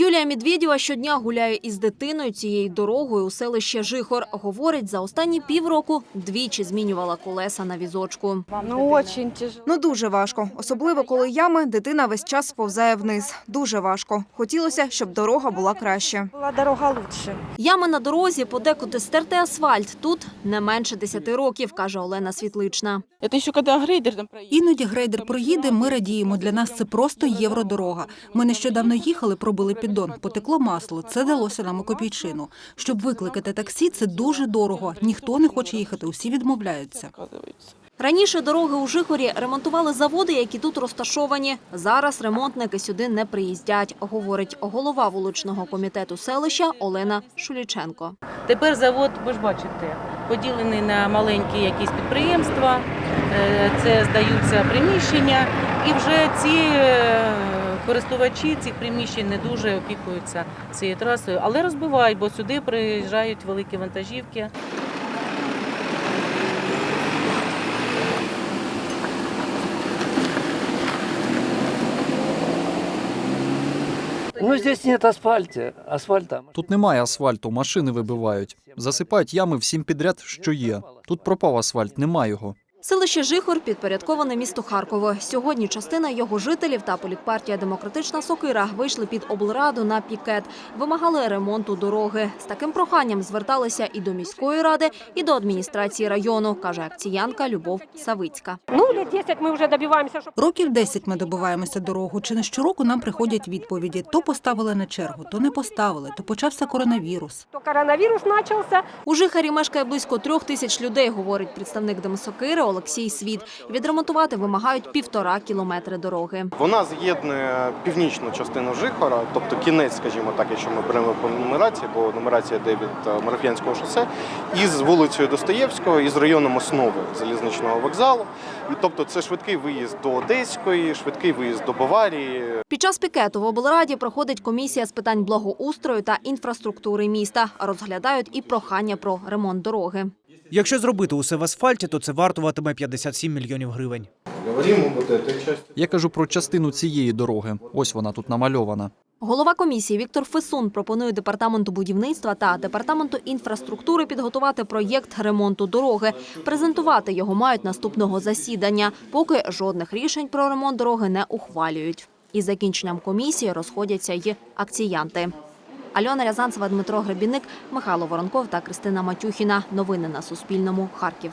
Юлія Медведєва щодня гуляє із дитиною цією дорогою у селище Жихор. Говорить, за останні півроку двічі змінювала колеса на візочку. Ну. Ну дуже важко, особливо коли ями, дитина весь час сповзає вниз. Дуже важко. Хотілося, щоб дорога була краще. Была дорога лучше. Ями на дорозі, подекуди стертий асфальт. Тут не менше 10 років, каже Олена Світлична. Іноді грейдер проїде, ми радіємо. Для нас це просто євродорога. Ми нещодавно їхали, пробили піддон, потекло масло. Це далося нам у копійчину. Щоб викликати таксі, це дуже дорого. Ніхто не хоче їхати, усі відмовляються. Раніше дороги у Жихорі ремонтували заводи, які тут розташовані. Зараз ремонтники сюди не приїздять, говорить голова вуличного комітету селища Олена Шуліченко. Тепер завод, ви ж бачите, поділений на маленькі якісь підприємства, е, це здаються приміщення, і вже ці е, користувачі цих приміщень не дуже опікуються цією трасою, але розбивають, бо сюди приїжджають великі вантажівки. Ну, здесь нет асфальта. Асфальта. Тут немає асфальту, машини вибивають. Засипають ями всім підряд, що є. Тут пропав асфальт, немає його. Селище Жихор підпорядковане місту Харково. Сьогодні частина його жителів та політпартія Демократична Сокира вийшли під облраду на пікет, вимагали ремонту дороги. З таким проханням зверталися і до міської ради, і до адміністрації району, каже акціянка Любов Савицька. Ну, лет 10 мы уже добиваемся, чтобы Років 10 ми добиваємося дорогу. Чи не щороку нам приходять відповіді: то поставили на чергу, то не поставили, то почався коронавірус. коронавирус начался. У Жихарі мешкає близько трьох тисяч людей, говорить представник Демосокири Олексій Світ. Відремонтувати вимагають півтора кілометри дороги. Вона з'єднує північну частину Жихора, тобто кінець, скажімо так, якщо ми беремо по нумерації, бо нумерація йде від е, Мараф'янського шосе, із вулицею Достоєвського, із районом основи залізничного вокзалу. І тобто це швидкий виїзд до Одеської, швидкий виїзд до Баварії, Під час пікету в облраді проходить комісія з питань благоустрою та інфраструктури міста. Розглядають і прохання про ремонт дороги. Якщо зробити усе в асфальті, то це вартуватиме 57 мільйонів гривень. Я кажу про частину цієї дороги. Ось вона тут намальована. Голова комісії Віктор Фесун пропонує департаменту будівництва та департаменту інфраструктури підготувати проєкт ремонту дороги. Презентувати його мають наступного засідання, поки жодних рішень про ремонт дороги не ухвалюють. Із закінченням комісії розходяться й акціянти. Альона Рязанцева, Дмитро Гребінник, Михайло Воронков та Кристина Матюхіна. Новини на Суспільному. Харків.